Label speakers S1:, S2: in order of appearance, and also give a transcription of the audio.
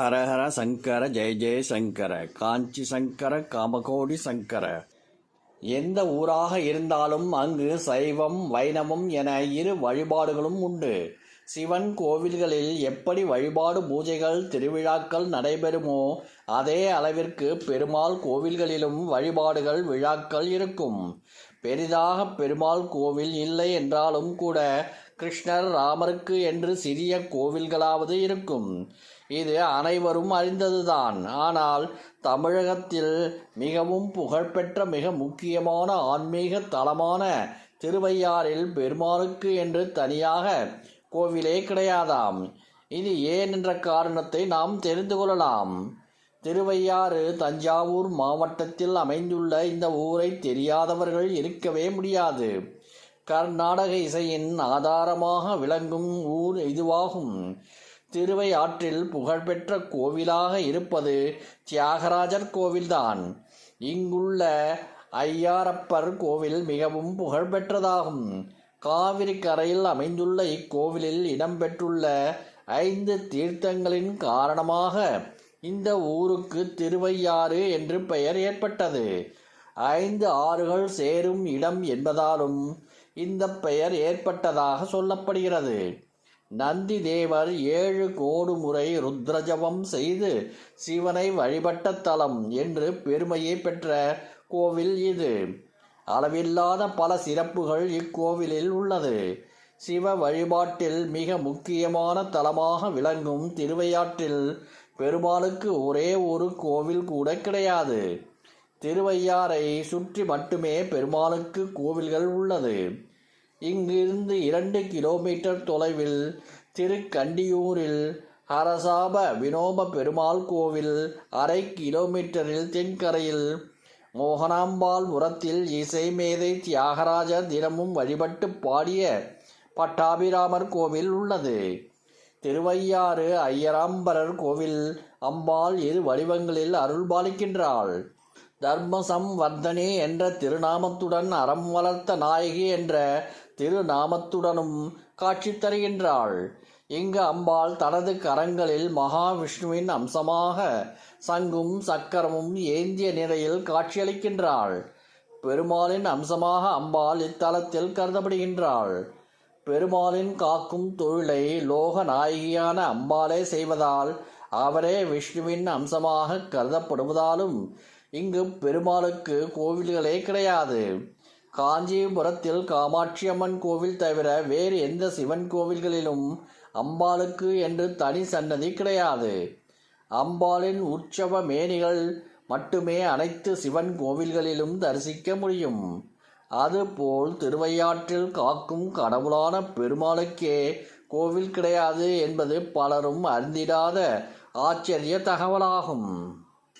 S1: ஹரஹர சங்கர ஜெய ஜெய சங்கர காஞ்சி சங்கர காமகோடி சங்கர. எந்த ஊராக இருந்தாலும் அங்கு சைவம் வைணவம் என இரு வழிபாடுகளும் உண்டு. சிவன் கோவில்களில் எப்படி வழிபாடு பூஜைகள் திருவிழாக்கள் நடைபெறுமோ அதே அளவிற்கு பெருமாள் கோவில்களிலும் வழிபாடுகள் விழாக்கள் இருக்கும். பெரிதாக பெருமாள் கோவில் இல்லை என்றாலும் கூட கிருஷ்ணர் ராமருக்கு என்று சிறிய கோவில்களாவது இருக்கும். இது அனைவரும் அறிந்ததுதான். ஆனால் தமிழகத்தில் மிகவும் புகழ்பெற்ற மிக முக்கியமான ஆன்மீக தலமான திருவையாறில் பெருமாளுக்கு என்று தனியாக கோவிலே கிடையாதாம். இது ஏன் என்ற காரணத்தை நாம் தெரிந்து கொள்ளலாம். திருவையாறு தஞ்சாவூர் மாவட்டத்தில் அமைந்துள்ள இந்த ஊரை தெரியாதவர்கள் இருக்கவே முடியாது. கர்நாடக இசையின் ஆதாரமாக விளங்கும் ஊர் இதுவாகும். திருவையாற்றில் புகழ்பெற்ற கோவிலாக இருப்பது தியாகராஜர் கோவில்தான். இங்குள்ள ஐயாரப்பர் கோவில் மிகவும் புகழ்பெற்றதாகும். காவிரி கரையில் அமைந்துள்ள இக்கோவிலில் இடம்பெற்றுள்ள ஐந்து தீர்த்தங்களின் காரணமாக இந்த ஊருக்கு திருவையாறு என்று பெயர் ஏற்பட்டது. ஐந்து ஆறுகள் சேரும் இடம் என்பதாலும் இந்த பெயர் ஏற்பட்டதாக சொல்லப்படுகிறது. நந்தி தேவர் ஏழு கோடு முறை ருத்ரஜபம் செய்து சிவனை வழிபட்ட தலம் என்று பெருமையை பெற்ற கோவில் இது. அளவில்லாத பல சிறப்புகள் இக்கோவிலில் உள்ளது. சிவ வழிபாட்டில் மிக முக்கியமான தலமாக விளங்கும் திருவையாற்றில் பெருமாளுக்கு ஒரே ஒரு கோவில் கூட கிடையாது. திருவையாறை சுற்றி மட்டுமே பெருமாளுக்கு கோவில்கள் உள்ளது. இங்கிருந்து இரண்டு கிலோமீட்டர் தொலைவில் திருக்கண்டியூரில் ஹரசாப வினோப பெருமாள் கோவில் அரை கிலோமீட்டரில் தென்கரையில் மோகனாம்பாள் உரத்தில் இசை மேதை தியாகராஜர் தினமும் வழிபட்டு பாடிய பட்டாபிராமர் கோவில் உள்ளது. திருவையாறு ஐயராம்பரர் கோவில் அம்பாள் இரு வடிவங்களில் அருள் பாலிக்கின்றாள். தர்மசம் வர்தனே என்ற திருநாமத்துடன் அறம் வளர்த்த நாயகி என்ற திருநாமத்துடனும் காட்சி தருகின்றாள் இங்கு அம்பாள் தனது கரங்களில் மகாவிஷ்ணுவின் அம்சமாக சங்கும் சக்கரமும் ஏந்திய நிலையில் காட்சியளிக்கின்றாள். பெருமாளின் அம்சமாக அம்பாள் இத்தலத்தில் கருதப்படுகின்றாள். பெருமாளின் காக்கும் தொழிலை லோக நாயகியான அம்பாளே செய்வதால் அவரே விஷ்ணுவின் அம்சமாக கருதப்படுவதாலும் இங்கு பெருமாளுக்கு கோவில்களே கிடையாது. காஞ்சிபுரத்தில் காமாட்சி அம்மன் கோவில் தவிர வேறு எந்த சிவன் கோவில்களிலும் அம்பாளுக்கு என்று தனி சன்னதி கிடையாது. அம்பாளின் உற்சவ மேனிகள் மட்டுமே அனைத்து சிவன் கோவில்களிலும் தரிசிக்க முடியும். அதுபோல் திருவையாற்றில் காக்கும் கடவுளான பெருமாளுக்கே கோவில் கிடையாது என்பது பலரும் அறிந்திடாத ஆச்சரிய தகவலாகும்.